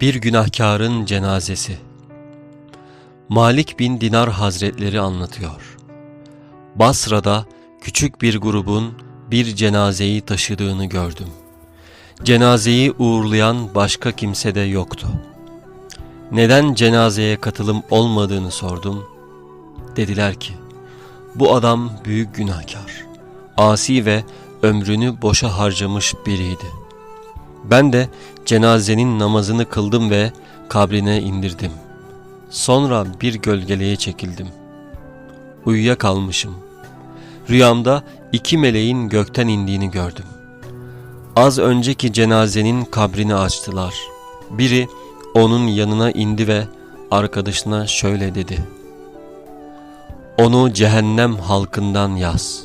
Bir günahkarın cenazesi. Malik bin Dinar Hazretleri anlatıyor. Basra'da küçük bir grubun bir cenazeyi taşıdığını gördüm. Cenazeyi uğurlayan başka kimse de yoktu. Neden cenazeye katılım olmadığını sordum. Dediler ki, bu adam büyük günahkar, asi ve ömrünü boşa harcamış biriydi. Ben de cenazenin namazını kıldım ve kabrine indirdim. Sonra bir gölgeleye çekildim. Uyuyakalmışım. Rüyamda iki meleğin gökten indiğini gördüm. Az önceki cenazenin kabrini açtılar. Biri onun yanına indi ve arkadaşına şöyle dedi. Onu cehennem halkından yaz.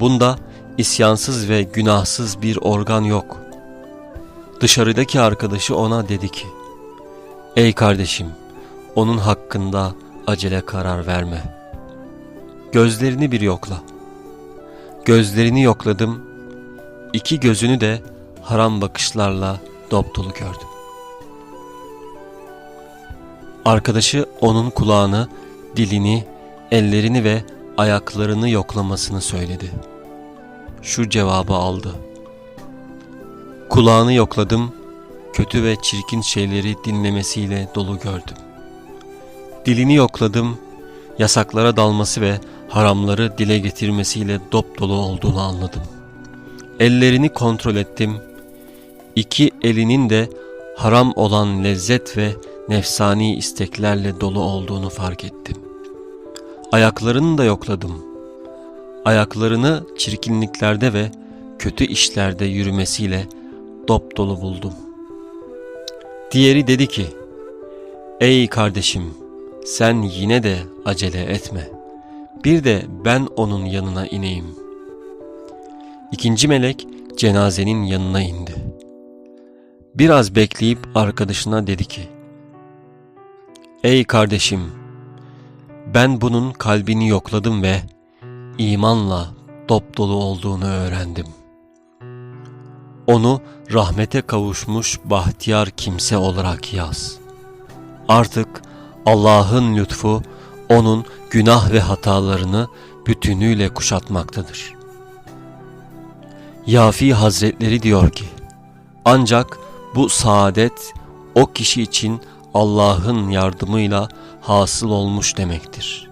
Bunda isyansız ve günahsız bir organ yok. Dışarıdaki arkadaşı ona dedi ki, Ey kardeşim, onun hakkında acele karar verme. Gözlerini bir yokla. Gözlerini yokladım, iki gözünü de haram bakışlarla dopdolu gördüm. Arkadaşı onun kulağını, dilini, ellerini ve ayaklarını yoklamasını söyledi. Şu cevabı aldı. Kulağını yokladım, kötü ve çirkin şeyleri dinlemesiyle dolu gördüm. Dilini yokladım, yasaklara dalması ve haramları dile getirmesiyle dop dolu olduğunu anladım. Ellerini kontrol ettim, iki elinin de haram olan lezzet ve nefsani isteklerle dolu olduğunu fark ettim. Ayaklarını da yokladım. Ayaklarını çirkinliklerde ve kötü işlerde yürümesiyle dop dolu buldum. Diğeri dedi ki, Ey kardeşim, sen yine de acele etme. Bir de ben onun yanına ineyim. İkinci melek cenazenin yanına indi. Biraz bekleyip arkadaşına dedi ki, Ey kardeşim, ben bunun kalbini yokladım ve imanla dop dolu olduğunu öğrendim. Onu rahmete kavuşmuş bahtiyar kimse olarak yaz. Artık Allah'ın lütfu onun günah ve hatalarını bütünüyle kuşatmaktadır. Yafi Hazretleri diyor ki, ancak bu saadet o kişi için Allah'ın yardımıyla hasıl olmuş demektir.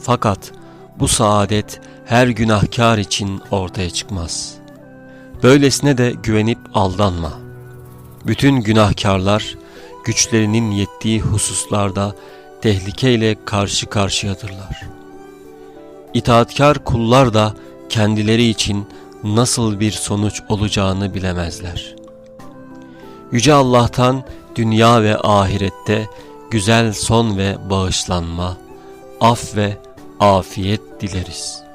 Fakat bu saadet her günahkar için ortaya çıkmaz. Böylesine de güvenip aldanma. Bütün günahkarlar güçlerinin yettiği hususlarda tehlikeyle karşı karşıyadırlar. İtaatkar kullar da kendileri için nasıl bir sonuç olacağını bilemezler. Yüce Allah'tan dünya ve ahirette güzel son ve bağışlanma, af ve afiyet dileriz.''